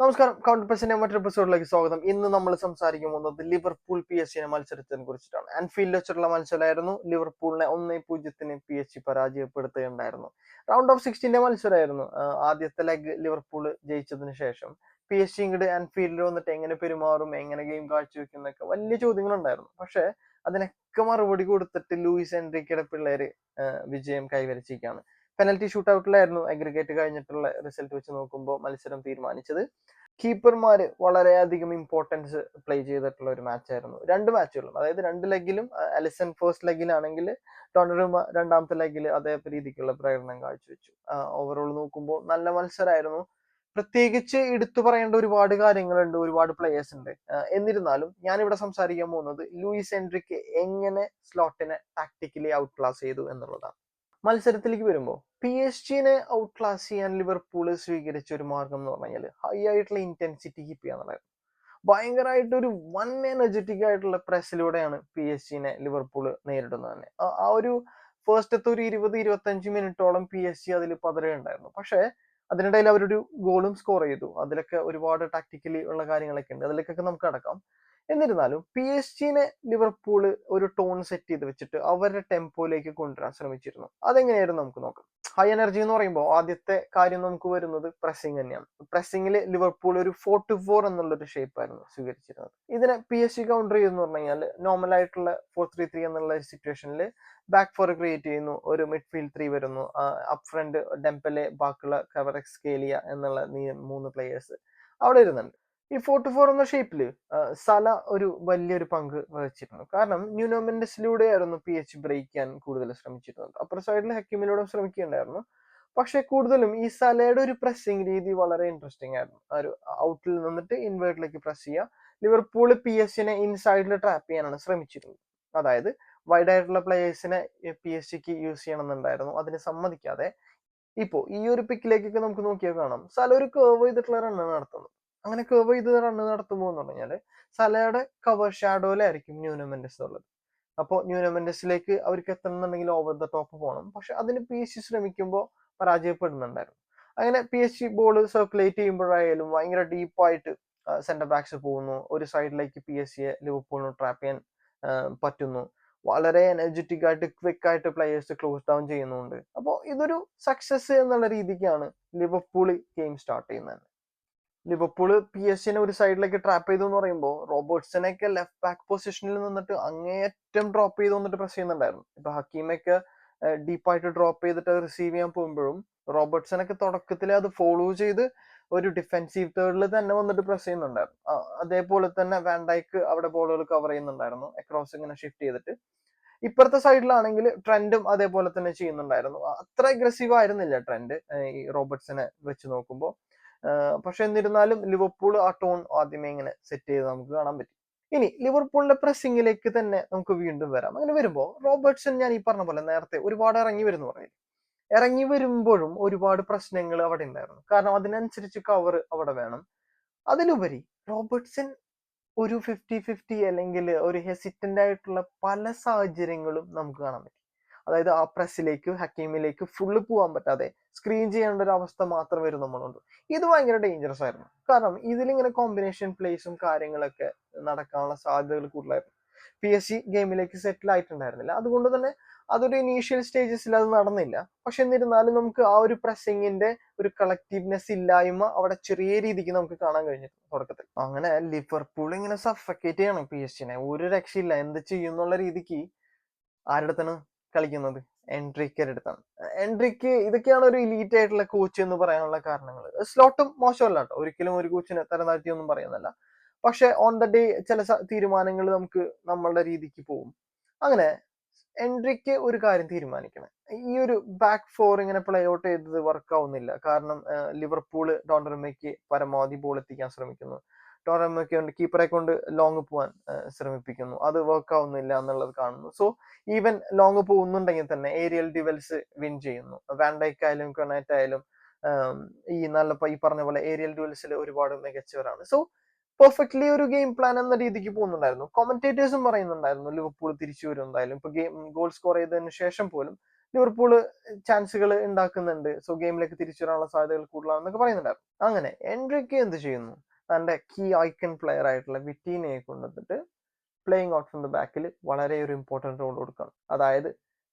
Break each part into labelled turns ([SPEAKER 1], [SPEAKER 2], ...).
[SPEAKER 1] നമസ്കാരം. കൗണ്ടർ പ്രസിന്റെ മറ്റൊരു എപ്പിസോഡിലേക്ക് സ്വാഗതം. ഇന്ന് നമ്മൾ സംസാരിക്കാൻ പോകുന്നത് ലിവർപൂൾ പി എസ് സിനെ മത്സരത്തിനെ കുറിച്ചിട്ടാണ്. ആൻഫീൽഡ് വെച്ചിട്ടുള്ള മത്സരമായിരുന്നു. ലിവർപൂളിനെ ഒന്നേ പൂജ്യത്തിന് പി എസ് സി പരാജയപ്പെടുത്തുകയുണ്ടായിരുന്നു റൗണ്ട് ഓഫ് സിക്സ്റ്റീന്റെ മത്സരമായിരുന്നു. ആദ്യത്തെ ലെഗ് ലിവർപൂൾ ജയിച്ചതിന് ശേഷം പി എസ് സി ഇങ്ങോട്ട് ആൻഫീൽഡിൽ വന്നിട്ട് എങ്ങനെ പെരുമാറും എങ്ങനെ ഗെയിം കാഴ്ചവെക്കും എന്നൊക്കെ വലിയ ചോദ്യങ്ങളുണ്ടായിരുന്നു. പക്ഷെ അതിനൊക്കെ മറുപടി കൊടുത്തിട്ട് ലൂയിസ് എൻട്രിക്കയുടെ പിള്ളേര് വിജയം കൈവരിച്ചിരിക്കുകയാണ്. പെനൽറ്റി ഷൂട്ട് ഔട്ടിലായിരുന്നു അഗ്രിഗേറ്റ് കഴിഞ്ഞിട്ടുള്ള റിസൾട്ട് വെച്ച് നോക്കുമ്പോൾ മത്സരം തീരുമാനിച്ചത്. കീപ്പർമാര് വളരെയധികം ഇമ്പോർട്ടൻസ് പ്ലേ ചെയ്തിട്ടുള്ള ഒരു മാച്ച് ആയിരുന്നു. രണ്ട് മാച്ചുകളും അതായത് രണ്ട് ലെഗിലും അലിസൺ ഫസ്റ്റ് ലെഗിലാണെങ്കിൽ ടോണറുമ രണ്ടാമത്തെ ലെഗിൽ അതേ രീതിക്കുള്ള പ്രകടനം കാഴ്ചവെച്ചു. ഓവറോൾ നോക്കുമ്പോൾ നല്ല മത്സരമായിരുന്നു പ്രത്യേകിച്ച് എടുത്തു പറയേണ്ട ഒരുപാട് കാര്യങ്ങളുണ്ട് ഒരുപാട് പ്ലേയേഴ്സ് ഉണ്ട്. എന്നിരുന്നാലും ഞാൻ ഇവിടെ സംസാരിക്കാൻ പോകുന്നത് ലൂയിസ് എൻട്രിക്ക് എങ്ങനെ സ്ലോട്ടിനെ ടാക്ടിക്കലി ഔട്ട് ക്ലാസ് ചെയ്തു എന്നുള്ളതാണ്. മത്സരത്തിലേക്ക് വരുമ്പോൾ പി എസ് ജിനെ ഔട്ട് ക്ലാസ് ചെയ്യാൻ ലിവർപൂൾ സ്വീകരിച്ച ഒരു മാർഗം എന്ന് പറഞ്ഞു കഴിഞ്ഞാൽ ഹൈ ആയിട്ടുള്ള ഇന്റൻസിറ്റി കീപ്പ് ചെയ്യാന്നുള്ളതായിരുന്നു ഭയങ്കരമായിട്ട് ഒരു വൺ എനർജറ്റിക് ആയിട്ടുള്ള പ്രസ്സിലൂടെയാണ് പി എസ് ജിനെ ലിവർപൂൾ നേരിടുന്നത് തന്നെ. ആ- ഒരു ഫസ്റ്റത്തെ ഒരു ഇരുപത് ഇരുപത്തഞ്ച് മിനിറ്റോളം പി എസ് ജി അതിൽ പതറുകയുണ്ടായിരുന്നു. പക്ഷേ അതിനിടയിൽ അവരൊരു ഗോളും സ്കോർ ചെയ്തു. അതിലൊക്കെ ഒരുപാട് ടാക്ടിക്കലി ഉള്ള കാര്യങ്ങളൊക്കെ ഉണ്ട്. അതിലേക്കൊക്കെ നമുക്ക് അടക്കാം എന്നിരുന്നാലും പി എസ് ജിനെ ലിവർപൂൾ ഒരു ടോൺ സെറ്റ് ചെയ്ത് വെച്ചിട്ട് അവരുടെ ടെമ്പോയിലേക്ക് കൊണ്ടുവരാൻ ശ്രമിച്ചിരുന്നു. അതെങ്ങനെയായിരുന്നു നമുക്ക് നോക്കാം. ഹൈ എനർജി എന്ന് പറയുമ്പോൾ ആദ്യത്തെ കാര്യം നമുക്ക് വരുന്നത് പ്രസ്സിംഗ് തന്നെയാണ്. പ്രസ്സിംഗിൽ ലിവർപൂൾ ഒരു ഫോർ ടു ഫോർ എന്നുള്ളൊരു ഷേപ്പ് ആയിരുന്നു സ്വീകരിച്ചിരുന്നത്. ഇതിനെ പി എസ് ജി കൗണ്ടർ ചെയ്യുന്നു പറഞ്ഞു കഴിഞ്ഞാൽ നോർമൽ ആയിട്ടുള്ള ഫോർ ത്രീ ത്രീ എന്നുള്ള സിറ്റുവേഷനിൽ ബാക്ക് ഫോർ ക്രിയേറ്റ് ചെയ്യുന്നു. ഒരു മിഡ്ഫീൽഡ് ത്രീ വരുന്നു. അപ് ഫ്രണ്ട് ഡെമ്പലെ ബാക്കുള്ള കവറക്സ് കേലിയ എന്നുള്ള മൂന്ന് പ്ലേയേഴ്സ് അവിടെ ഇരുന്നുണ്ട്. ഈ ഫോർ ടു ഫോർ എന്ന ഷേപ്പിൽ സല ഒരു വലിയൊരു പങ്ക് വഹിച്ചിരുന്നു കാരണം ന്യൂനോമെന്റസിലൂടെയായിരുന്നു പി എച്ച് ബ്രേക്ക് ചെയ്യാൻ കൂടുതൽ ശ്രമിച്ചിരുന്നത്. അപ്പുറ സൈഡിൽ ഹക്കിമിലൂടെ ശ്രമിക്കുകയുണ്ടായിരുന്നു. പക്ഷെ കൂടുതലും ഈ സലയുടെ ഒരു പ്രസ്സിംഗ് രീതി വളരെ ഇൻട്രസ്റ്റിംഗ് ആയിരുന്നു. ഒരു ഔട്ടിൽ നിന്നിട്ട് ഇൻവേർട്ടിലേക്ക് പ്രസ് ചെയ്യുക ലിവർപൂൾ പി എസിനെ ഇൻസൈഡിൽ ട്രാപ്പ് ചെയ്യാനാണ് ശ്രമിച്ചിരുന്നത്. അതായത് വൈഡ് ആയിട്ടുള്ള പ്ലേയേഴ്സിനെ പി എസ് സിക്ക് യൂസ് ചെയ്യണമെന്നുണ്ടായിരുന്നു. അതിനെ സമ്മതിക്കാതെ. ഇപ്പോ ഈ ഒരു പിക്കിലേക്കൊക്കെ നമുക്ക് നോക്കിയാൽ കാണാം. സല ഒരു കേർവ് ചെയ്തിട്ടുള്ള റണ്ണാണ് നടത്തുന്നു അങ്ങനെ കേവ് ചെയ്ത് റണ്ണ് നടത്തുമ്പോൾ എന്ന് സലയുടെ കവർ ഷാഡോയിലായിരിക്കും ന്യൂനമെന്റസ് ഉള്ളത്. അപ്പോൾ ന്യൂനമെന്റസിലേക്ക് അവർക്ക് എത്തണമെന്നുണ്ടെങ്കിൽ ഓവർ ദ ടോപ്പ് പോകണം. പക്ഷെ അതിന് പി എസ് സി ശ്രമിക്കുമ്പോൾ പരാജയപ്പെടുന്നുണ്ടായിരുന്നു. അങ്ങനെ P S C ball circulate ചെയ്യുമ്പോഴായാലും ഭയങ്കര ഡീപ്പായിട്ട് സെന്റർ ബാക്സ് പോകുന്നു. ഒരു സൈഡിലേക്ക് പി എസ് സിയെ ലിവർപൂളിന് ട്രാപ്പ് ചെയ്യാൻ പറ്റുന്നു. വളരെ എനർജറ്റിക് ആയിട്ട് ക്വിക്ക് ആയിട്ട് പ്ലേയേഴ്സ് ക്ലോസ് ഡൗൺ ചെയ്യുന്നുണ്ട്. അപ്പോൾ ഇതൊരു സക്സസ് എന്നുള്ള രീതിക്കാണ് ലിവർപൂൾ ഗെയിം സ്റ്റാർട്ട് ചെയ്യുന്നത്. ലിവർപൂൾ പി എസ് സിനെ ഒരു സൈഡിലേക്ക് ട്രാപ്പ് ചെയ്തു എന്ന് പറയുമ്പോൾ റോബർട്ട്സനെയൊക്കെ ലെഫ്റ്റ് ബാക്ക് പൊസിഷനിൽ നിന്നിട്ട് അങ്ങേയറ്റം ഡ്രോപ്പ് ചെയ്ത് വന്നിട്ട് പ്രസ് ചെയ്യുന്നുണ്ടായിരുന്നു. ഇപ്പൊ ഹക്കീമൊക്കെ ഡീപ്പായിട്ട് ഡ്രോപ്പ് ചെയ്തിട്ട് റിസീവ് ചെയ്യാൻ പോകുമ്പോഴും റോബർട്ട്സനൊക്കെ തുടക്കത്തിൽ അത് ഫോളോ ചെയ്ത് ഒരു ഡിഫെൻസീവ് തേർഡിൽ തന്നെ വന്നിട്ട് പ്രസ് ചെയ്യുന്നുണ്ടായിരുന്നു. അതേപോലെ തന്നെ വാൻഡൈക്ക് അവിടെ ബോളുകൾ കവർ ചെയ്യുന്നുണ്ടായിരുന്നു. അക്രോസ് ഇങ്ങനെ ഷിഫ്റ്റ് ചെയ്തിട്ട്. ഇപ്പുറത്തെ സൈഡിലാണെങ്കിൽ ട്രെൻഡും അതേപോലെ തന്നെ ചെയ്യുന്നുണ്ടായിരുന്നു. അത്ര അഗ്രസീവ് ആയിരുന്നില്ല ട്രെൻഡ് ഈ റോബർട്ട്സിനെ വെച്ച് നോക്കുമ്പോൾ പക്ഷെ എന്നിരുന്നാലും ലിവർപൂൾ ആ ടോൺ ആദ്യമേ ഇങ്ങനെ സെറ്റ് ചെയ്ത് നമുക്ക് കാണാൻ പറ്റും. ഇനി ലിവർപൂളിന്റെ പ്രസിംഗിലേക്ക് തന്നെ നമുക്ക് വീണ്ടും വരാം. അങ്ങനെ വരുമ്പോൾ റോബർട്ട്സൺ ഞാൻ ഈ പറഞ്ഞ പോലെ നേരത്തെ ഒരുപാട് ഇറങ്ങി വരുന്നു പറഞ്ഞു ഇറങ്ങി വരുമ്പോഴും ഒരുപാട് പ്രശ്നങ്ങൾ അവിടെ ഉണ്ടായിരുന്നു. കാരണം അതിനനുസരിച്ച് കവർ അവിടെ വേണം. അതിലുപരി റോബർട്ട്സൺ ഒരു ഫിഫ്റ്റി ഫിഫ്റ്റി അല്ലെങ്കിൽ ഒരു ഹെസിറ്റന്റ് ആയിട്ടുള്ള പല സാഹചര്യങ്ങളും നമുക്ക് കാണാൻ പറ്റും. അതായത് ആ പ്രസ്സിലേക്ക് ഹക്കീമിലേക്ക് ഫുള്ള് പോകാൻ പറ്റാതെ സ്ക്രീൻ ചെയ്യേണ്ട ഒരു അവസ്ഥ മാത്രം വരും നമ്മളുണ്ട് ഇത് ഭയങ്കര ഡേഞ്ചറസ് ആയിരുന്നു. കാരണം ഇതിലിങ്ങനെ കോമ്പിനേഷൻ പ്ലേസും കാര്യങ്ങളൊക്കെ നടക്കാനുള്ള സാധ്യതകൾ കൂടുതലായിരുന്നു. പി എസ് സി ഗെയിമിലേക്ക് സെറ്റിൽ ആയിട്ടുണ്ടായിരുന്നില്ല. അതുകൊണ്ട് തന്നെ അതൊരു ഇനീഷ്യൽ സ്റ്റേജസിൽ അത് നടന്നില്ല. പക്ഷെ എന്നിരുന്നാലും നമുക്ക് ആ ഒരു പ്രസിംഗിന്റെ ഒരു കളക്റ്റീവ്നെസ് ഇല്ലായ്മ അവിടെ ചെറിയ രീതിക്ക് നമുക്ക് കാണാൻ കഴിഞ്ഞു തുടക്കത്തിൽ. അങ്ങനെ ലിവർപൂൾ ഇങ്ങനെ സഫക്കേറ്റ് ചെയ്യണം പി എസ് സിനെ ഒരു രക്ഷയില്ല. എന്ത് ചെയ്യും എന്നുള്ള രീതിക്ക് ആരുടെ അടുത്താണ് കളിക്കുന്നത്? എൻട്രിക്കയുടെ എടുത്താണ് എൻട്രിക്ക് ഇതൊക്കെയാണ് ഒരു ഇലീറ്റ് ആയിട്ടുള്ള കോച്ച് എന്ന് പറയാനുള്ള കാരണങ്ങൾ സ്ലോട്ടും മോശമല്ല കേട്ടോ. ഒരിക്കലും ഒരു കോച്ചിനെ തരം താഴ്ത്തിയൊന്നും പറയുന്നില്ല പക്ഷെ ഓൺ ദ ഡേ ചില തീരുമാനങ്ങൾ നമുക്ക് നമ്മളുടെ രീതിക്ക് പോകും അങ്ങനെ എൻട്രിക്ക് ഒരു കാര്യം തീരുമാനിക്കണം. ഈ ഒരു ബാക്ക് ഫോർ ഇങ്ങനെ പ്ലേ ഔട്ട് ചെയ്തത് വർക്ക് ആവുന്നില്ല. കാരണം ലിവർപൂൾ ഡോണ്ടർമയ്ക്ക് പരമാവധി ബോൾ എത്തിക്കാൻ ശ്രമിക്കുന്നു. ഡോണ്ടർമയ്ക്ക് ഉണ്ട് കീപ്പറെ കൊണ്ട് ലോങ് പോകാൻ ശ്രമിപ്പിക്കുന്നു. അത് വർക്ക് ആവുന്നില്ല എന്നുള്ളത് കാണുന്നു. സോ ഈവൻ ലോങ് പോകുന്നുണ്ടെങ്കിൽ തന്നെ ഏരിയൽ ഡിവൽസ് വിൻ ചെയ്യുന്നു. വാൻഡൈക്ക് ആയാലും കൊണാറ്റ് ആയാലും ഈ നല്ല ഈ പറഞ്ഞ പോലെ ഏരിയൽ ഡുവൽസിൽ ഒരുപാട് മികച്ചവരാണ്. സോ പെർഫെക്റ്റ്ലി ഒരു ഗെയിം പ്ലാൻ എന്ന രീതിക്ക് പോകുന്നുണ്ടായിരുന്നു. കൊമന്റേറ്റേഴ്സും പറയുന്നുണ്ടായിരുന്നു ലിവർപൂൾ തിരിച്ചു വരും ഇപ്പൊ ഗെയിം ഗോൾ സ്കോർ ചെയ്തതിനു ശേഷം പോലും ലിവർപൂൾ ചാൻസുകൾ ഉണ്ടാക്കുന്നുണ്ട്. സോ ഗെയിമിലേക്ക് തിരിച്ചു വരാനുള്ള സാധ്യതകൾ കൂടുതലാണെന്നൊക്കെ പറയുന്നുണ്ടായിരുന്നു. അങ്ങനെ എൻട്രിക്ക് എന്ത് ചെയ്യുന്നു? തന്റെ കീ ഐക്കൺ പ്ലെയർ ആയിട്ടുള്ള വിറ്റീനയെ കൊണ്ടുവന്നിട്ട് പ്ലേയിങ് ഔട്ട് ഫ്രം ദ ബാക്കിൽ വളരെ ഒരു ഇമ്പോർട്ടന്റ് റോൾ കൊടുക്കണം. അതായത്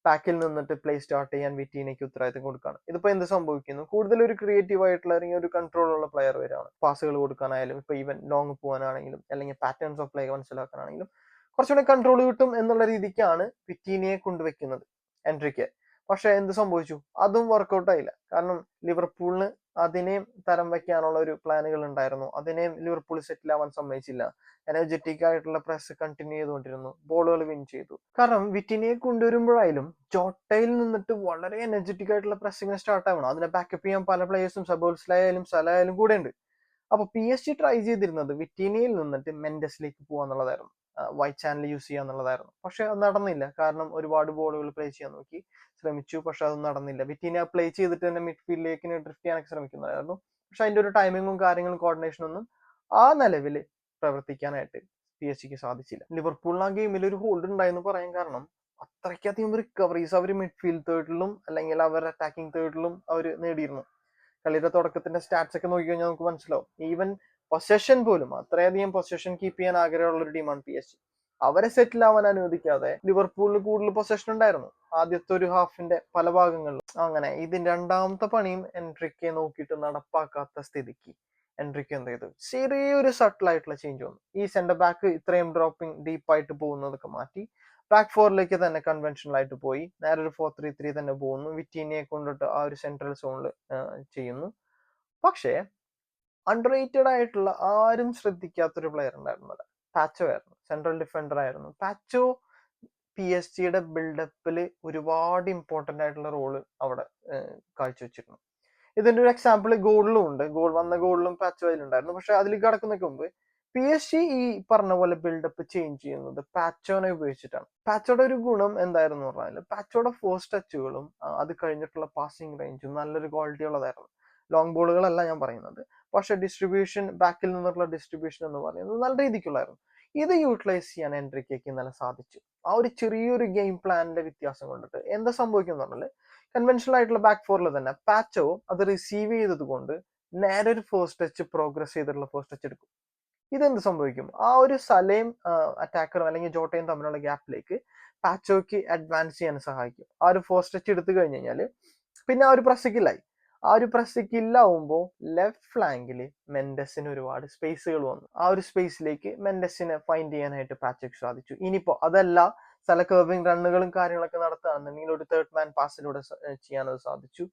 [SPEAKER 1] ബാക്കിൽ നിന്നിട്ട് പ്ലേ സ്റ്റാർട്ട് ചെയ്യാൻ വിറ്റീനയ്ക്ക് ഉത്തരവാദിത്തം കൊടുക്കുകയാണ് ഇതിപ്പോൾ എന്ത് സംഭവിക്കുന്നു? കൂടുതൽ ഒരു ക്രിയേറ്റീവ് ആയിട്ടുള്ള അല്ലെങ്കിൽ ഒരു കൺട്രോൾ ഉള്ള പ്ലെയർ വരാണ്. പാസുകൾ കൊടുക്കാനായാലും ഇപ്പോൾ ഈവൻ ലോങ് പോകാനാണെങ്കിലും അല്ലെങ്കിൽ പാറ്റേൺസ് ഓഫ് പ്ലേ മനസ്സിലാക്കാനാണെങ്കിലും കുറച്ചുകൂടി കൺട്രോൾ കിട്ടും എന്നുള്ള രീതിക്കാണ് വിറ്റീനയെ കൊണ്ടുവെക്കുന്നത് എൻട്രിക്ക് പക്ഷേ എന്ത് സംഭവിച്ചു? അതും വർക്കൗട്ട് ആയില്ല. കാരണം ലിവർപൂളിന് അതിനെയും തരം വെക്കാനുള്ള ഒരു പ്ലാനുകൾ ഉണ്ടായിരുന്നു. അതിനെയും ലിവർപൂൾ സെറ്റിൽ ആവാൻ സമ്മതിച്ചില്ല. എനർജറ്റിക് ആയിട്ടുള്ള പ്രസ് കണ്ടിന്യൂ ചെയ്തുകൊണ്ടിരുന്നു ബോളുകൾ വിൻ ചെയ്തു. കാരണം വിറ്റിനെ കൊണ്ടുവരുമ്പോഴായാലും ചോട്ടയിൽ നിന്നിട്ട് വളരെ എനർജറ്റിക് ആയിട്ടുള്ള പ്രസ്സിങ് സ്റ്റാർട്ട് ആവണം. അതിനെ ബാക്കപ്പ് ചെയ്യാൻ പല പ്ലേയേഴ്സും സബോൾസിലായാലും സലായാലും കൂടെ ഉണ്ട് അപ്പൊ പി എസ് ജി ട്രൈ ചെയ്തിരുന്നത് വിറ്റീനയിൽ നിന്നിട്ട് മെൻഡസിലേക്ക് പോകാന്നുള്ളതായിരുന്നു വൈറ്റ് ചാനൽ യൂസ് ചെയ്യുക എന്നുള്ളതായിരുന്നു. പക്ഷെ അത് നടന്നില്ല. കാരണം ഒരുപാട് ബോളുകൾ പ്ലേ ചെയ്യാൻ നോക്കി ശ്രമിച്ചു. പക്ഷെ അത് നടന്നില്ല. വിറ്റീന പ്ലേ ചെയ്തിട്ട് തന്നെ മിഡ് ഫീൽഡിലേക്ക് ഡ്രിഫ്റ്റ് ചെയ്യാനൊക്കെ ശ്രമിക്കുന്നതായിരുന്നു. പക്ഷെ അതിന്റെ ഒരു ടൈമിങ്ങും കാര്യങ്ങളും കോർഡിനേഷനും ഒന്നും ആ നിലവിൽ പ്രവർത്തിക്കാനായിട്ട് പി എസ് സിക്ക് സാധിച്ചില്ല. ലിവർപൂളിന് ആ ഗെയിമിൽ ഒരു ഹോൾഡ് ഉണ്ടായെന്ന് പറയാൻ കാരണം അത്രയ്ക്കധികം റിക്കവറീസ് അവർ മിഡ്ഫീൽഡ് തേർഡിലും അല്ലെങ്കിൽ അവർ അറ്റാക്കിംഗ് തേർഡിലും അവർ നേടിയിരുന്നു. കളിയുടെ തുടക്കത്തിന്റെ സ്റ്റാറ്റ്സ് ഒക്കെ നോക്കി കഴിഞ്ഞാൽ നമുക്ക് മനസ്സിലാവും. ഈവൻ പൊസഷൻ പോലും അത്രയധികം പൊസഷൻ കീപ്പ് ചെയ്യാൻ ആഗ്രഹമുള്ള ഒരു ടീമാണ് പി എസ് ജി അവരെ സെറ്റിൽ ആവാൻ അനുവദിക്കാതെ ലിവർപൂളിന് കൂടുതൽ പൊസഷൻ ഉണ്ടായിരുന്നു. ആദ്യത്തെ ഒരു ഹാഫിന്റെ പല ഭാഗങ്ങളിലും. അങ്ങനെ ഇതിന്റെ രണ്ടാമത്തെ പണിയും എൻട്രിക്കെ നോക്കിയിട്ട് നടപ്പാക്കാത്ത സ്ഥിതിക്ക് എൻട്രിക്ക് എന്ത് ചെയ്തു? ചെറിയൊരു സട്ടിൽ ആയിട്ടുള്ള ചേഞ്ച് വന്നു. ഈ സെന്റർ ബാക്ക് ഇത്രയും ഡ്രോപ്പിംഗ് ഡീപ്പായിട്ട് പോകുന്നതൊക്കെ മാറ്റി ബാക്ക് ഫോറിലേക്ക് തന്നെ കൺവെൻഷണൽ ആയിട്ട് പോയി. നേരെ ഒരു ഫോർ ത്രീ ത്രീ തന്നെ പോകുന്നു. വിറ്റീനിയെ കൊണ്ടിട്ട് ആ ഒരു സെൻട്രൽ സോണിൽ ചെയ്യുന്നു. പക്ഷേ അണ്ടർ റേറ്റഡ് ആയിട്ടുള്ള ആരും ശ്രദ്ധിക്കാത്തൊരു പ്ലെയർ ഉണ്ടായിരുന്നില്ല പാച്ചോ ആയിരുന്നു സെൻട്രൽ ഡിഫൻഡർ ആയിരുന്നു. പാച്ചോ പി എസ് ജിയുടെ ബിൽഡപ്പിൽ ഒരുപാട് ഇമ്പോർട്ടന്റ് ആയിട്ടുള്ള റോൾ അവിടെ കാഴ്ചവെച്ചിരുന്നു. ഇതിന്റെ ഒരു എക്സാമ്പിൾ ഗോളിലും ഉണ്ട്. ഗോൾ വന്ന ഗോളിലും പാച്ചോ അതിലുണ്ടായിരുന്നു പക്ഷെ അതിൽ കടക്കുന്നതിന് മുമ്പ് പി എസ് ജി ഈ പറഞ്ഞ പോലെ ബിൽഡപ്പ് ചേഞ്ച് ചെയ്യുന്നത് പാച്ചോനെ ഉപയോഗിച്ചിട്ടാണ്. പാച്ചോടെ ഒരു ഗുണം എന്തായിരുന്നു പറഞ്ഞാൽ പാച്ചോടെ ഫോസ്റ്റ് ടച്ചുകളും അത് കഴിഞ്ഞിട്ടുള്ള പാസിംഗ് റേഞ്ചും നല്ലൊരു ക്വാളിറ്റി ഉള്ളതായിരുന്നു. ലോങ് ബോളുകളല്ല ഞാൻ പറയുന്നത്. പക്ഷെ ഡിസ്ട്രിബ്യൂഷൻ ബാക്കിൽ നിന്നുള്ള ഡിസ്ട്രിബ്യൂഷൻ എന്ന് പറയുന്നത് നല്ല രീതിക്കുള്ളായിരുന്നു ഇത് യൂട്ടിലൈസ് ചെയ്യാൻ എൻട്രിക്കേക്ക് ഇന്നലെ സാധിച്ചു. ആ ഒരു ചെറിയൊരു ഗെയിം പ്ലാനിന്റെ വ്യത്യാസം കൊണ്ടിട്ട് എന്താ സംഭവിക്കുന്ന പറഞ്ഞാൽ കൺവെൻഷണൽ ആയിട്ടുള്ള ബാക്ക് ഫോറിൽ തന്നെ പാച്ചോ അത് റിസീവ് ചെയ്തത് കൊണ്ട് നേരെ ഒരു ഫസ്റ്റ് ടച്ച് പ്രോഗ്രസ് ചെയ്തിട്ടുള്ള ഫസ്റ്റ് ടച്ച് എടുക്കും. ഇതെന്ത് സംഭവിക്കും? ആ ഒരു സലയും അറ്റാക്കറും അല്ലെങ്കിൽ ജോട്ടയും തമ്മിലുള്ള ഗ്യാപ്പിലേക്ക് പാച്ചോയ്ക്ക് അഡ്വാൻസ് ചെയ്യാൻ സഹായിക്കും. ആ ഒരു ഫസ്റ്റ് ടച്ച് എടുത്തു കഴിഞ്ഞു കഴിഞ്ഞാൽ പിന്നെ ആ ഒരു പ്രസിക്കില്ലായി ആ ഒരു പ്രസിക്കില്ലാവുമ്പോൾ ലെഫ്റ്റ് ഫ്ലാങ്കിൽ മെൻഡസിന് ഒരുപാട് സ്പേസുകൾ വന്നു. ആ ഒരു സ്പേസിലേക്ക് മെൻഡസിനെ ഫൈൻഡ് ചെയ്യാനായിട്ട് പാച്ചക്ക് സാധിച്ചു. ഇനിയിപ്പോൾ അതല്ല സ്ഥല കർവിംഗ് റണ്ണുകളും കാര്യങ്ങളൊക്കെ നടത്തുകയാണെന്നുണ്ടെങ്കിൽ ഒരു തേർഡ് മാൻ പാസിലൂടെ ചെയ്യാനത് സാധിച്ചു.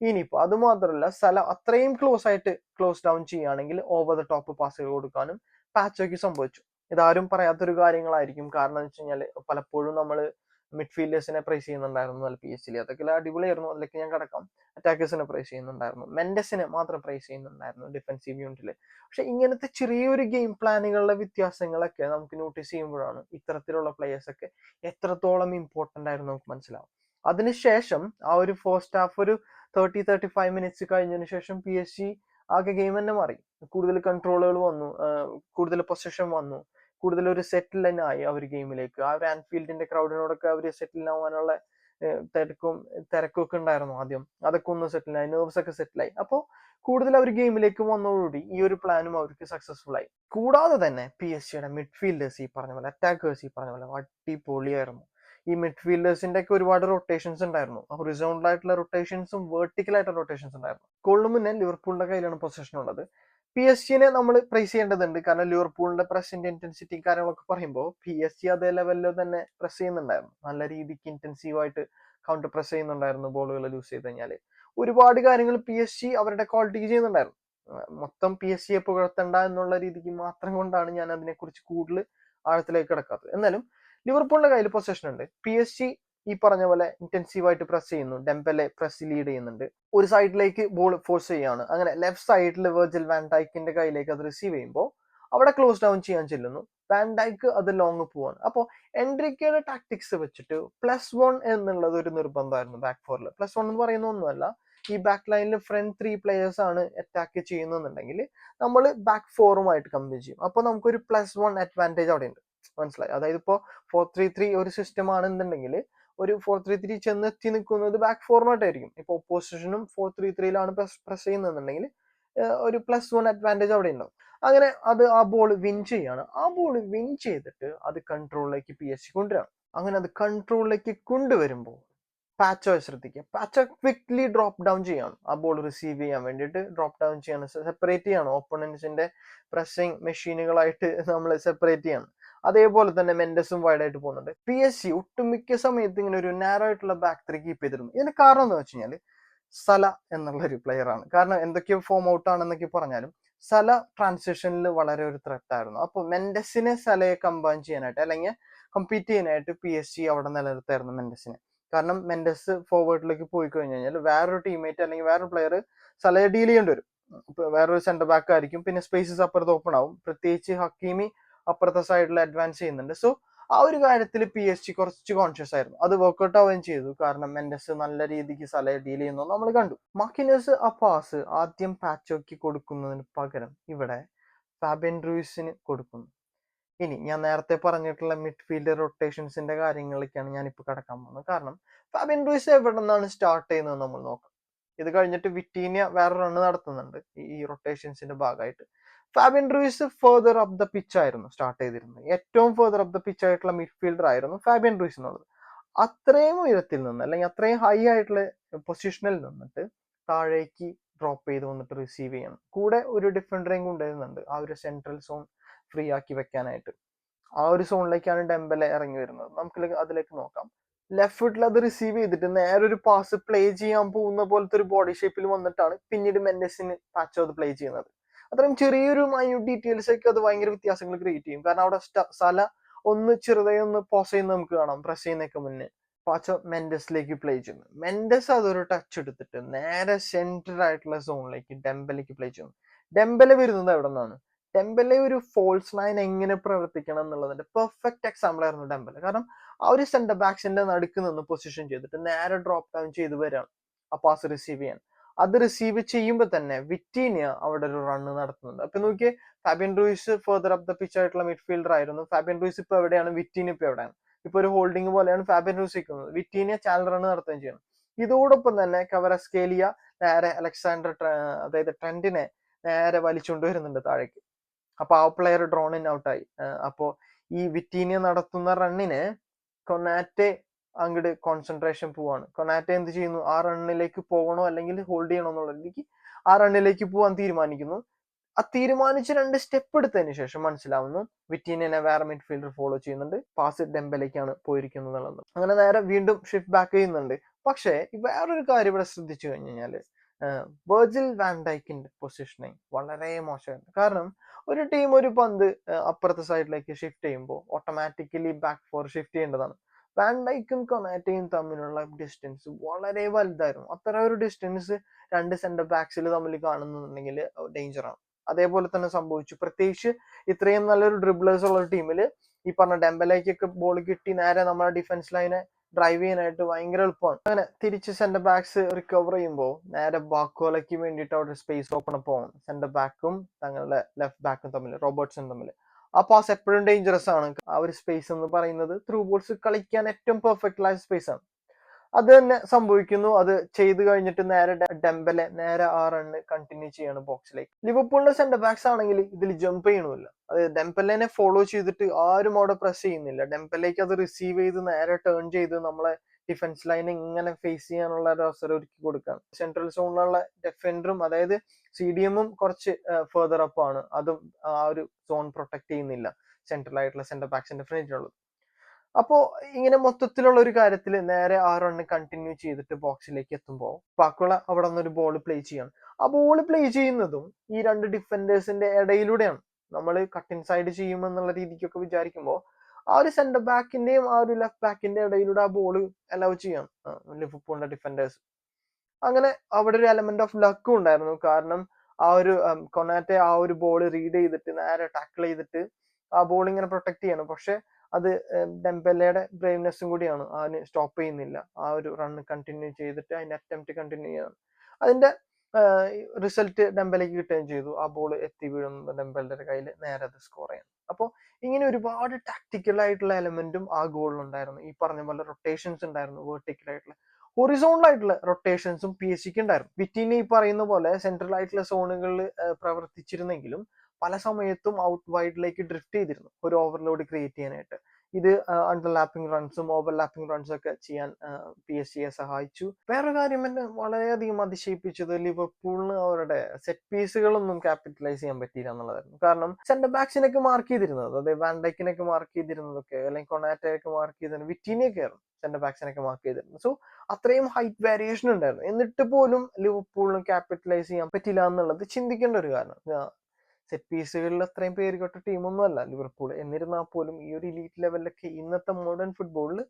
[SPEAKER 1] ഇനിയിപ്പോൾ അതുമാത്രമല്ല സ്ഥലം അത്രയും ക്ലോസ് ആയിട്ട് ക്ലോസ് ഡൗൺ ചെയ്യുകയാണെങ്കിൽ ഓവർ ദ ടോപ്പ് പാസുകൾ കൊടുക്കാനും പാച്ചോക്ക് സംഭവിച്ചു. ഇതാരും പറയാത്തൊരു കാര്യങ്ങളായിരിക്കും. കാരണം എന്ന് വെച്ച് കഴിഞ്ഞാൽ പലപ്പോഴും നമ്മൾ മിഡ്ഫീൽഡേഴ്സിനെ പ്രൈസ് ചെയ്യുന്നുണ്ടായിരുന്നു നല്ല പി എസ് ഡി അതൊക്കെ അടിപൊളിയായിരുന്നു. അതിലേക്ക് ഞാൻ കിടക്കാം. അറ്റാക്കേഴ്സിനെ പ്രൈസ് ചെയ്യുന്നുണ്ടായിരുന്നു. മെൻഡസിനെ മാത്രം പ്രൈസ് ചെയ്യുന്നുണ്ടായിരുന്നു ഡിഫൻസീവ് യൂണിറ്റിൽ പക്ഷെ ഇങ്ങനത്തെ ചെറിയൊരു ഗെയിം പ്ലാനുകളുടെ വ്യത്യാസങ്ങളൊക്കെ നമുക്ക് നോട്ടീസ് ചെയ്യുമ്പോഴാണ് ഇത്തരത്തിലുള്ള പ്ലേയേഴ്സ് ഒക്കെ എത്രത്തോളം ഇമ്പോർട്ടന്റ് ആയിരുന്നു നമുക്ക് മനസ്സിലാവും അതിനുശേഷം ആ ഒരു ഫസ്റ്റ് ഹാഫ് ഒരു തേർട്ടി തേർട്ടി ഫൈവ് മിനിറ്റ്സ് കഴിഞ്ഞതിന് ശേഷം പി എസ് ജി ആകെ ഗെയിം തന്നെ മാറി. കൂടുതൽ കൺട്രോളുകൾ വന്നു. കൂടുതൽ പൊസിഷൻ വന്നു. കൂടുതൽ ഒരു സെറ്റിൽ തന്നെ ആയി അവർ ഗെയിമിലേക്ക്. ആ ഒരു ആൻഫീൽഡിന്റെ ക്രൗഡിനോടൊക്കെ അവർ സെറ്റിൽ ആവാനുള്ള തിരക്കും തിരക്കും ഒക്കെ ഉണ്ടായിരുന്നു ആദ്യം. അതൊക്കെ ഒന്ന് സെറ്റിൽ ആയി നെർവ്സ് ഒക്കെ സെറ്റിൽ ആയി അപ്പോൾ കൂടുതൽ അവർ ഗെയിമിലേക്ക് വന്നതോടുകൂടി ഈ ഒരു പ്ലാനും അവർക്ക് സക്സസ്ഫുൾ ആയി കൂടാതെ തന്നെ പി എസ് സിയുടെ മിഡ്ഫീൽഡേഴ്സ് ഈ പറഞ്ഞ പോലെ അറ്റാക്കേഴ്സ് ഈ പറഞ്ഞ പോലെ അടിപൊളിയായിരുന്നു. ഈ മിഡ്ഫീൽഡേഴ്സിന്റെ ഒക്കെ ഒരുപാട് റൊട്ടേഷൻസ് ഉണ്ടായിരുന്നു. ഹൊറിസോണ്ടൽ ആയിട്ടുള്ള റൊട്ടേഷൻസും വെർട്ടിക്കൽ ആയിട്ടുള്ള റൊട്ടേഷൻസ് ഉണ്ടായിരുന്നു. ഗോളിന് മുന്നേ ലിവർപൂളിന്റെ കയ്യിലാണ് പൊസിഷൻ ഉള്ളത്. പി എസ് ജിനെ നമ്മൾ പ്രൈസ് ചെയ്യേണ്ടതുണ്ട്. കാരണം ലിവർപൂളിന്റെ പ്രസിന്റെ ഇന്റൻസിറ്റി കാര്യങ്ങളൊക്കെ പറയുമ്പോൾ പി എസ് ജി അതേ ലെവലിൽ തന്നെ പ്രസ് ചെയ്യുന്നുണ്ടായിരുന്നു. നല്ല രീതിക്ക് ഇന്റൻസീവ് ആയിട്ട് കൗണ്ടർ പ്രസ് ചെയ്യുന്നുണ്ടായിരുന്നു ബോളുകൾ ലൂസ് ചെയ്ത് കഴിഞ്ഞാൽ ഒരുപാട് കാര്യങ്ങൾ പി എസ് ജി അവരുടെ ക്വാളിറ്റിക്ക് ചെയ്യുന്നുണ്ടായിരുന്നു. മൊത്തം പി എസ് ജിയെ പുകഴ്ത്തണ്ട എന്നുള്ള രീതിക്ക് മാത്രം കൊണ്ടാണ് ഞാൻ അതിനെക്കുറിച്ച് കൂടുതൽ ആഴത്തിലേക്ക് കിടക്കാത്തത്. എന്നാലും ലിവർപൂളിന്റെ കയ്യിൽ പൊസിഷൻ ഉണ്ട്. പി എസ് ജി ഈ പറഞ്ഞ പോലെ ഇന്റൻസീവ് ആയിട്ട് പ്രസ് ചെയ്യുന്നു. ഡെംപലെ പ്രസ് ലീഡ് ചെയ്യുന്നുണ്ട്. ഒരു സൈഡിലേക്ക് ബോൾ ഫോഴ്സ് ചെയ്യാണ് അങ്ങനെ ലെഫ്റ്റ് സൈഡിൽ വെർജിൽ വാൻഡൈക്കിന്റെ കയ്യിലേക്ക് അത് റിസീവ് ചെയ്യുമ്പോൾ അവിടെ ക്ലോസ് ഡൗൺ ചെയ്യാൻ ചെല്ലുന്നു. വാൻഡൈക്ക് അത് ലോങ് പോവാണ്. അപ്പോൾ എൻട്രിക്കയുടെ ടാക്ടിക്സ് വെച്ചിട്ട് പ്ലസ് വൺ എന്നുള്ളത് ഒരു നിർബന്ധമായിരുന്നു ബാക്ക് ഫോറിൽ പ്ലസ് വൺ എന്ന് പറയുന്ന ഒന്നുമല്ല. ഈ ബാക്ക് ലൈനിൽ ഫ്രണ്ട് ത്രീ പ്ലേയേഴ്സ് ആണ് അറ്റാക്ക് ചെയ്യുന്നുണ്ടെങ്കിൽ നമ്മൾ ബാക്ക് ഫോറുമായിട്ട് കമ്പയർ ചെയ്യും. അപ്പോൾ നമുക്കൊരു പ്ലസ് വൺ അഡ്വാന്റേജ് അവിടെ ഉണ്ട് മനസ്സിലായി? അതായത് ഇപ്പോൾ ഫോർ ത്രീ ത്രീ ഒരു സിസ്റ്റം ആണെന്നുണ്ടെങ്കിൽ ഒരു ഫോർ ത്രീ ത്രീ ചെന്ന് എത്തി നിൽക്കുന്നത് ബാക്ക് ഫോർമാറ്റായിരിക്കും ഇപ്പൊ ഓപ്പോസിഷനും ഫോർ ത്രീ ത്രീയിലാണ് പ്രസ് ചെയ്യുന്നതെന്നുണ്ടെങ്കിൽ ഒരു പ്ലസ് വൺ അഡ്വാന്റേജ് അവിടെ ഉണ്ടാവും. അങ്ങനെ അത് ആ ബോൾ വിൻ ചെയ്യാണ്. ആ ബോൾ വിൻ ചെയ്തിട്ട് അത് കൺട്രോളിലേക്ക് പി എസ് സി കൊണ്ടുവരാം. അങ്ങനെ അത് കൺട്രോളിലേക്ക് കൊണ്ടുവരുമ്പോൾ പാച്ചോ ശ്രദ്ധിക്കുക. പാച്ചോ ക്വിക്ക്ലി ഡ്രോപ്പ് ഡൗൺ ചെയ്യാണ്. ആ ബോൾ റിസീവ് ചെയ്യാൻ വേണ്ടിയിട്ട് ഡ്രോപ്പ് ഡൗൺ ചെയ്യാണ്. സെപ്പറേറ്റ് ചെയ്യാണ്. ഓപ്പണൻസിന്റെ പ്രസ്സിങ് മെഷീനുകളായിട്ട് നമ്മൾ സെപ്പറേറ്റ് ചെയ്യാണ്. അതേപോലെ തന്നെ മെൻഡസും വൈഡ് ആയിട്ട് പോകുന്നുണ്ട്. പി എസ് സി ഒട്ടുമിക്ക സമയത്ത് ഇങ്ങനെ ഒരു നാരോ ആയിട്ടുള്ള ബാക്ക് ത്രീ കീപ്പ് ചെയ്തിരുന്നു. ഇതിന് കാരണം എന്ന് വെച്ച് കഴിഞ്ഞാൽ സല എന്നുള്ള ഒരു പ്ലെയർ ആണ്. കാരണം എന്തൊക്കെ ഫോം ഔട്ട് ആണെന്നൊക്കെ പറഞ്ഞാലും സല ട്രാൻസിഷനിൽ വളരെ ഒരു ത്രെറ്റ് ആയിരുന്നു. അപ്പോൾ മെൻഡസിനെ സലയെ കമ്പൈൻ ചെയ്യാനായിട്ട് അല്ലെങ്കിൽ കമ്പീറ്റ് ചെയ്യാനായിട്ട് പി എസ് സി അവിടെ നിലനിർത്തായിരുന്നു മെൻഡസിനെ. കാരണം മെൻഡസ് ഫോർവേഡിലേക്ക് പോയി കഴിഞ്ഞു കഴിഞ്ഞാൽ വേറൊരു ടീമേറ്റ് അല്ലെങ്കിൽ വേറൊരു പ്ലെയർ സലയെ ഡീൽ ചെയ്യേണ്ടി വരും. വേറൊരു സെന്റർ ബാക്ക് ആയിരിക്കും. പിന്നെ സ്പേസസ് അപ്പുറത്ത് ഓപ്പൺ ആവും. പ്രത്യേകിച്ച് ഹക്കീമി അപ്പുറത്തെ സൈഡിൽ അഡ്വാൻസ് ചെയ്യുന്നുണ്ട്. സോ ആ ഒരു കാര്യത്തിൽ പി എസ് ജി കുറച്ച് കോൺഷ്യസ് ആയിരുന്നു. അത് വർക്ക്ഔട്ട് ആവുകയും ചെയ്തു. കാരണം മെൻഡസ് നല്ല രീതിക്ക് സലയെ ഡീൽ ചെയ്യുന്നു നമ്മൾ കണ്ടു. മക്കിനേഴ്സ് ആ പാസ് ആദ്യം പാച്ചോക്കി കൊടുക്കുന്നതിന് പകരം ഇവിടെ ഫാബിൻ റൂയിസിന് കൊടുക്കുന്നു. ഇനി ഞാൻ നേരത്തെ പറഞ്ഞിട്ടുള്ള മിഡ്ഫീൽഡ് റൊട്ടേഷൻസിന്റെ ഞാൻ ഇപ്പൊ കടക്കാൻ പോകുന്നത്. കാരണം ഫാബിൻ റൂയിസ് എവിടെ നിന്നാണ് സ്റ്റാർട്ട് ചെയ്യുന്നത് നമ്മൾ നോക്കാം. ഇത് കഴിഞ്ഞിട്ട് വിറ്റീനിയ വേറെ റണ്ണ് നടത്തുന്നുണ്ട്. ഈ റൊട്ടേഷൻസിന്റെ ഭാഗമായിട്ട്. Fabian Ruiz further of the pitch ആയിരുന്നു സ്റ്റാർട്ട് ചെയ്തിരുന്നത്. ഏറ്റവും ഫെർദർ ഓഫ് ദ പിച്ച് ആയിട്ടുള്ള മിഡ്ഫീൽഡർ ആയിരുന്നു ഫാബിൻ റൂയിസ് എന്നുള്ളത്. അത്രയും ഉയരത്തിൽ നിന്ന് അല്ലെങ്കിൽ അത്രയും ഹൈ ആയിട്ടുള്ള പൊസിഷനിൽ നിന്നിട്ട് താഴേക്ക് ഡ്രോപ്പ് ചെയ്ത് വന്നിട്ട് റിസീവ് ചെയ്യണം. കൂടെ ഒരു ഡിഫൻഡറേയും കൊണ്ടുവരുന്നുണ്ട് ആ ഒരു സെൻട്രൽ സോൺ ഫ്രീ ആക്കി വെക്കാനായിട്ട്. ആ ഒരു സോണിലേക്കാണ് ഡെമ്പലെ ഇറങ്ങി വരുന്നത്. നമുക്ക് അതിലേക്ക് നോക്കാം. ലെഫ്റ്റ് ഫുട്ടിൽ അത് റിസീവ് ചെയ്തിട്ട് നേരെ ഒരു പാസ് പ്ലേ ചെയ്യാൻ പോകുന്ന പോലത്തെ ഒരു ബോഡി ഷേപ്പിൽ വന്നിട്ടാണ് പിന്നീട് മെൻഡസിന് പാച്ചോ അത് പ്ലേ ചെയ്യുന്നത്. അത്രയും ചെറിയൊരു മൈന്യൂട്ട് ഡീറ്റെയിൽസ് ഒക്കെ അത് ഭയങ്കര വ്യത്യാസങ്ങൾ ക്രിയേറ്റ് ചെയ്യും. കാരണം അവിടെ സ്ഥല ഒന്ന് ചെറുതായി ഒന്ന് പോസ് ചെയ്യുന്ന നമുക്ക് കാണാം. പ്രസ് ചെയ്യുന്നൊക്കെ മുന്നേ. പാച്ച മെൻഡസിലേക്ക് പ്ലേ ചെയ്യുന്നു. മെൻഡസ് അതൊരു ടച്ച് എടുത്തിട്ട് നേരെ സെന്റർ ആയിട്ടുള്ള സോണിലേക്ക് ഡെമ്പലേക്ക് പ്ലേ ചെയ്യുന്നു. ഡെമ്പല വരുന്നത് എവിടെ നിന്നാണ്? ഡെമ്പലെ ഒരു ഫോൾസ് നയൻ എങ്ങനെ പ്രവർത്തിക്കണം എന്നുള്ളതിന്റെ പെർഫെക്റ്റ് എക്സാമ്പിൾ ആയിരുന്നു ഡെമ്പല കാരണം ആ ഒരു സെന്റർ ബാക്സിന്റെ നടുക്ക് നിന്ന് പൊസിഷൻ ചെയ്തിട്ട് നേരെ ഡ്രോപ്പ് ഡൗൺ ചെയ്ത് വരാണ്. ആ പാസ് റിസീവ് ചെയ്യാൻ. അത് റിസീവ് ചെയ്യുമ്പോൾ തന്നെ വിറ്റീനിയ അവിടെ ഒരു റണ്ണ് നടത്തുന്നുണ്ട്. അപ്പൊ നോക്കിയേ Fabian Ruiz further up the pitch ആയിട്ടുള്ള മിഡ്ഫീൽഡർ ആയിരുന്നു. ഫാബിയൻ റൂയിസ് ഇപ്പൊ എവിടെയാണ്? വിറ്റീനിയ ഇപ്പൊ എവിടെയാണ്? ഇപ്പൊ ഒരു ഹോൾഡിംഗ് പോലെയാണ് ഫാബിയൻ റൂയിസ് നിൽക്കുന്നത്. വിറ്റീനിയ ചാനൽ റണ്ണ് നടത്തുകയും ചെയ്യണം. ഇതോടൊപ്പം തന്നെ കവറസ്കേലിയ നേരെ അലക്സാണ്ടർ അതായത് ട്രെൻഡിനെ നേരെ വലിച്ചുകൊണ്ട് വരുന്നുണ്ട് താഴേക്ക്. അപ്പൊ ആ പ്ലെയർ ഡ്രോൺ ഇൻ ഔട്ടായി അപ്പോ ഈ വിറ്റീനിയ നടത്തുന്ന റണ്ണിന് കൊനാറ്റെ അങ്ങോട്ട് കോൺസെൻട്രേഷൻ പോവാണ്. കൊനാറ്റ എന്ത് ചെയ്യുന്നു? ആ റണ്ണിലേക്ക് പോകണോ അല്ലെങ്കിൽ ഹോൾഡ് ചെയ്യണോ എന്നുള്ളതിലേക്ക് ആ റണ്ണിലേക്ക് പോവാൻ തീരുമാനിക്കുന്നു. ആ തീരുമാനിച്ച് രണ്ട് സ്റ്റെപ്പ് എടുത്തതിന് ശേഷം മനസ്സിലാവുന്നു വിറ്റീനെ വേറെ മിഡ്ഫീൽഡർ ഫോളോ ചെയ്യുന്നുണ്ട്. പാസ് ഡെമ്പലേക്കാണ് പോയിരിക്കുന്നത് എന്നുള്ളത്. അങ്ങനെ നേരെ വീണ്ടും ഷിഫ്റ്റ് ബാക്ക് ചെയ്യുന്നുണ്ട്. പക്ഷേ വേറൊരു കാര്യം ഇവിടെ ശ്രദ്ധിച്ചു കഴിഞ്ഞു കഴിഞ്ഞാൽ വെർജിൽ വാൻഡൈക്കിന്റെ പൊസിഷനിങ് വളരെ മോശമായിരുന്നു. കാരണം ഒരു ടീം ഒരു പന്ത് അപ്പുറത്തെ സൈഡിലേക്ക് ഷിഫ്റ്റ് ചെയ്യുമ്പോൾ ഓട്ടോമാറ്റിക്കലി ബാക്ക് ഫോർ ഷിഫ്റ്റ് ചെയ്യേണ്ടതാണ്. വാൻഡൈക്കും കൊനാറ്റയും തമ്മിലുള്ള ഡിസ്റ്റൻസ് വളരെ വലുതായിരുന്നു. അത്ര ഒരു ഡിസ്റ്റൻസ് രണ്ട് സെന്റർ ബാക്സിൽ തമ്മിൽ കാണുന്നുണ്ടെങ്കിൽ ഡേഞ്ചറാണ് അതേപോലെ തന്നെ സംഭവിച്ചു. പ്രത്യേകിച്ച് ഇത്രയും നല്ലൊരു ഡ്രിബ്ലേഴ്സ് ഉള്ള ടീമിൽ ഈ പറഞ്ഞ ഡെമ്പലേക്കൊക്കെ ബോൾ കിട്ടി നേരെ നമ്മുടെ ഡിഫൻസ് ലൈനെ ഡ്രൈവ് ചെയ്യാനായിട്ട് ഭയങ്കര എളുപ്പമാണ്. അങ്ങനെ തിരിച്ച് സെന്റർ ബാക്സ് റിക്കവർ ചെയ്യുമ്പോൾ നേരെ ബാക്കോലയ്ക്ക് വേണ്ടിയിട്ട് അവിടെ സ്പേസ് ഓപ്പൺ ആവും. സെന്റർ ബാക്കും തങ്ങളുടെ ലെഫ്റ്റ് ബാക്കും തമ്മിൽ റോബോട്ട്സും തമ്മിൽ ആ പാസ് എപ്പോഴും ഡേഞ്ചറസ് ആണ്. ആ ഒരു സ്പേസ് എന്ന് പറയുന്നത് ത്രൂ ബോൾസ് കളിക്കാൻ ഏറ്റവും പെർഫെക്റ്റ് ആയ സ്പേസ് ആണ്. അത് തന്നെ സംഭവിക്കുന്നു. അത് ചെയ്തു കഴിഞ്ഞിട്ട് നേരെ ഡെമ്പലെ നേരെ ആ റണ്ണ് കണ്ടിന്യൂ ചെയ്യാണ് ബോക്സിലേക്ക് ലിവർപൂളിന്റെ സെന്റർ ബാക്സ് ആണെങ്കിൽ ഇതിൽ ജമ്പ് ചെയ്യണമില്ല. അത് ഡെമ്പലിനെ ഫോളോ ചെയ്തിട്ട് ആരും അവിടെ പ്രസ് ചെയ്യുന്നില്ല. ഡെമ്പലേക്ക് അത് റിസീവ് ചെയ്ത് നേരെ ടേൺ ചെയ്ത് നമ്മളെ ഡിഫൻസ് ലൈൻ ഇങ്ങനെ ഫേസ് ചെയ്യാനുള്ള ഒരു അവസരം ഒരുക്കി കൊടുക്കാം സെൻട്രൽ സോണിലുള്ള ഡിഫൻഡറും അതായത് സി ഡി എമ്മും കുറച്ച് ഫെർദർ അപ്പ് ആണ്. അതും ആ ഒരു സോൺ പ്രൊട്ടക്ട് ചെയ്യുന്നില്ല. സെൻട്രൽ ആയിട്ടുള്ള സെന്റർ ബാക്സിന്റെ ഫ്രണ്ടിലുള്ളത് അപ്പോ ഇങ്ങനെ മൊത്തത്തിലുള്ള ഒരു കാര്യത്തിൽ നേരെ ആ റണ്ണ് കണ്ടിന്യൂ ചെയ്തിട്ട് ബോക്സിലേക്ക് എത്തുമ്പോൾ പാക്കുള അവിടെ നിന്ന് ഒരു ബോൾ പ്ലേ ചെയ്യണം. ആ ബോൾ പ്ലേ ചെയ്യുന്നതും ഈ രണ്ട് ഡിഫൻഡേഴ്സിന്റെ ഇടയിലൂടെയാണ്. നമ്മൾ കട്ടിൻ സൈഡ് ചെയ്യുമെന്നുള്ള രീതിക്കൊക്കെ വിചാരിക്കുമ്പോൾ ആ ഒരു സെന്റർ ബാക്കിന്റെയും ആ ഒരു ലെഫ്റ്റ് ബാക്കിന്റെ ഇടയിലൂടെ ആ ബോൾ അലൗ ചെയ്യാം. ലിവർപൂളിന്റെ ഡിഫൻഡേഴ്സ് അങ്ങനെ അവിടെ ഒരു എലമെന്റ് ഓഫ് ലക്കും ഉണ്ടായിരുന്നു. കാരണം ആ ഒരു കൊനാറ്റെ ആ ഒരു ബോൾ റീഡ് ചെയ്തിട്ട് നേരെ ടാക്കിൾ ചെയ്തിട്ട് ആ ബോൾ ഇങ്ങനെ പ്രൊട്ടക്ട് ചെയ്യണം. പക്ഷെ അത് ഡെംബെല്ലയുടെ ബ്രേവ്നെസ്സും കൂടിയാണ്. അതിന് സ്റ്റോപ്പ് ചെയ്യുന്നില്ല. ആ ഒരു റൺ കണ്ടിന്യൂ ചെയ്തിട്ട് അതിന്റെ അറ്റംപ്റ്റ് കണ്ടിന്യൂ ചെയ്യണം. അതിന്റെ റിസൾട്ട് ഡെമ്പലേക്ക് കിട്ടുകയും ചെയ്തു. ആ ബോൾ എത്തി വീഴുന്നത് ഡെമ്പലിന്റെ കയ്യിൽ നേരെ അത് സ്കോർ ചെയ്യണം അപ്പോൾ ഇങ്ങനെ ഒരുപാട് ടാക്ടിക്കൽ ആയിട്ടുള്ള എലമെന്റും ആ ഗോളിൽ ഉണ്ടായിരുന്നു. ഈ പറഞ്ഞ പോലെ റൊട്ടേഷൻസ് ഉണ്ടായിരുന്നു വെർട്ടിക്കൽ ആയിട്ടുള്ള. ഹൊറിസോണൽ ആയിട്ടുള്ള റൊട്ടേഷൻസും പി എസ് സിക്ക് ഉണ്ടായിരുന്നു. വിറ്റിനെ ഈ പറയുന്ന പോലെ സെൻട്രൽ ആയിട്ടുള്ള സോണുകളിൽ പ്രവർത്തിച്ചിരുന്നെങ്കിലും പല സമയത്തും ഔട്ട് വൈഡിലേക്ക് ഡ്രിഫ്റ്റ് ചെയ്തിരുന്നു. ഒരു ഓവർലോഡ് ക്രിയേറ്റ് ചെയ്യാനായിട്ട്. ഇത് അണ്ടർലാപ്പിംഗ് റൺസും ഓവർലാപ്പിംഗ് റൺസും ഒക്കെ ചെയ്യാൻ പി എസ് സിയെ സഹായിച്ചു. വേറെ കാര്യം എന്നെ വളരെയധികം അതിശയിപ്പിച്ചത് ലിവർപൂളിന് അവരുടെ സെറ്റ് പീസുകളൊന്നും ക്യാപിറ്റലൈസ് ചെയ്യാൻ പറ്റിയില്ല എന്നുള്ളതായിരുന്നു. കാരണം സെന്റർ ബാക്സിനൊക്കെ മാർക്ക് ചെയ്തിരുന്നത് അതായത് വാൻഡൈക്കിനൊക്കെ മാർക്ക് ചെയ്തിരുന്നതൊക്കെ അല്ലെങ്കിൽ കൊണാറ്റയൊക്കെ മാർക്ക് ചെയ്തിരുന്നത് വിറ്റീനെയൊക്കെ ആയിരുന്നു സെന്റർ ബാക്സിനൊക്കെ മാർക്ക് ചെയ്തിരുന്നു സോ അത്രയും ഹൈറ്റ് വേരിയേഷൻ ഉണ്ടായിരുന്നു. എന്നിട്ട് പോലും ലിവർപൂളിന് ക്യാപിറ്റലൈസ് ചെയ്യാൻ പറ്റില്ല എന്നുള്ളത് ചിന്തിക്കേണ്ട ഒരു കാരണം സെറ്റ് പീസുകളിൽ അത്രയും പേര് കേട്ട ടീമൊന്നും അല്ല. ലിവർപൂൾ എന്നിരുന്നാൽ പോലും ഈ ഒരു ഇലീറ്റ് ലെവലിലൊക്കെ ഇന്നത്തെ മോഡേൺ ഫുട്ബോളിൽ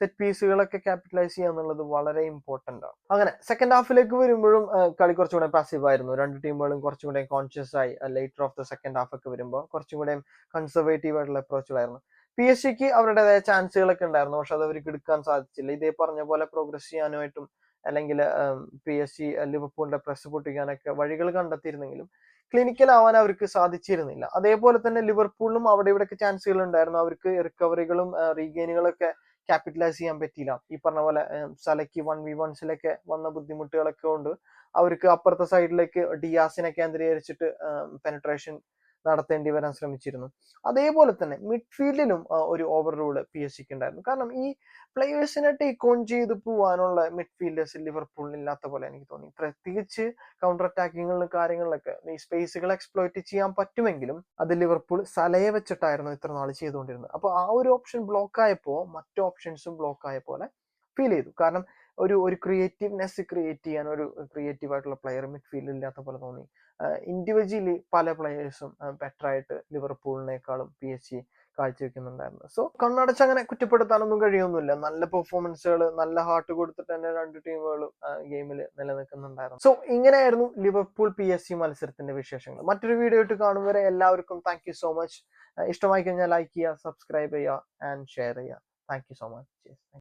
[SPEAKER 1] സെറ്റ് പീസുകളൊക്കെ ക്യാപിറ്റലൈസ് ചെയ്യുക എന്നുള്ളത് വളരെ ഇമ്പോർട്ടന്റ് ആണ്. അങ്ങനെ സെക്കൻഡ് ഹാഫിലേക്ക് വരുമ്പോഴും കളി കുറച്ചുകൂടെ പാസീവ് ആയിരുന്നു. രണ്ട് ടീമുകളും കുറച്ചും കൂടെ കോൺഷ്യസ് ആയി later of the second half ഒക്കെ വരുമ്പോൾ കുറച്ചും കൂടെ കൺസർവേറ്റീവ് ആയിട്ടുള്ള അപ്രോച്ചുകളായിരുന്നു പി എസ് സിക്ക് അവരുടേതായ ചാൻസുകളൊക്കെ ഉണ്ടായിരുന്നു പക്ഷെ അത് അവർക്ക് എടുക്കാൻ സാധിച്ചില്ല. ഇതേ പറഞ്ഞ പോലെ പ്രോഗ്രസ് ചെയ്യാനുമായിട്ടും അല്ലെങ്കിൽ പി എസ് സി ലിവർപൂളിന്റെ പ്രസ് പൊട്ടിക്കാനൊക്കെ വഴികൾ കണ്ടെത്തിയിരുന്നെങ്കിലും ക്ലിനിക്കൽ ആവാൻ അവർക്ക് സാധിച്ചിരുന്നില്ല. അതേപോലെ തന്നെ ലിവർപൂളിലും അവിടെ ഇവിടെയൊക്കെ ചാൻസുകൾ ഉണ്ടായിരുന്നു. അവർക്ക് റിക്കവറികളും റീഗെയിനുകളൊക്കെ ക്യാപിറ്റലൈസ് ചെയ്യാൻ പറ്റിയില്ല. ഈ പറഞ്ഞ പോലെ സലക്ക് വൺ വി വൺസിലൊക്കെ വന്ന ബുദ്ധിമുട്ടുകളൊക്കെ കൊണ്ട് അവർക്ക് അപ്പുറത്തെ സൈഡിലേക്ക് ഡിയാസിനെ കേന്ദ്രീകരിച്ചിട്ട് പെനട്രേഷൻ നടത്തേണ്ടി വരാൻ ശ്രമിച്ചിരുന്നു. അതേപോലെ തന്നെ മിഡ്ഫീൽഡിലും ഒരു ഓവർ റൂൾ പി എസ് സിക്ക് ഉണ്ടായിരുന്നു കാരണം ഈ പ്ലേയേഴ്സിനെ ടേക്ക് ഓൺ ചെയ്ത് പോവാനുള്ള മിഡ്ഫീൽഡേഴ്സ് ലിവർപൂളിന് ഇല്ലാത്ത പോലെ എനിക്ക് തോന്നി. പ്രത്യേകിച്ച് കൗണ്ടർ അറ്റാക്കിങ്ങുകളിലും കാര്യങ്ങളിലൊക്കെ ഈ സ്പേസുകൾ എക്സ്പ്ലോയിറ്റ് ചെയ്യാൻ പറ്റുമെങ്കിലും അത് ലിവർപൂൾ സലയെ വെച്ചിട്ടായിരുന്നു ഇത്ര നാൾ ചെയ്തുകൊണ്ടിരുന്നത്. അപ്പോൾ ആ ഒരു ഓപ്ഷൻ ബ്ലോക്ക് ആയപ്പോൾ മറ്റു ഓപ്ഷൻസും ബ്ലോക്ക് ആയ പോലെ ഫീൽ ചെയ്തു. കാരണം ഒരു ഒരു ക്രിയേറ്റീവ്നെസ് ക്രിയേറ്റ് ചെയ്യാൻ ഒരു ക്രിയേറ്റീവ് ആയിട്ടുള്ള പ്ലെയർ മിഡ്ഫീൽഡ് ഇല്ലാത്ത പോലെ തോന്നി. ഇൻഡിവിജ്വലി പല പ്ലെയേഴ്സും ബെറ്റർ ആയിട്ട് ലിവർപൂളിനേക്കാളും പി എസ് ജി കാഴ്ചവെക്കുന്നുണ്ടായിരുന്നു. സോ കണ്ണടച്ച് അങ്ങനെ കുറ്റപ്പെടുത്താനൊന്നും കഴിയൊന്നുമില്ല നല്ല പെർഫോമൻസുകൾ നല്ല ഹാർട്ട് കൊടുത്തിട്ട് തന്നെ രണ്ട് ടീമുകളും ഗെയിമിൽ നിലനിൽക്കുന്നുണ്ടായിരുന്നു. സോ ഇങ്ങനെയായിരുന്നു ലിവർപൂൾ പി എസ് സി മത്സരത്തിന്റെ വിശേഷങ്ങൾ. മറ്റൊരു വീഡിയോ ഇട്ട് കാണും വരെ എല്ലാവർക്കും താങ്ക് സോ മച്ച് ഇഷ്ടമായി കഴിഞ്ഞാൽ ലൈക്ക് ചെയ്യുക സബ്സ്ക്രൈബ് ചെയ്യുക ആൻഡ് ഷെയർ ചെയ്യുക. Thank so much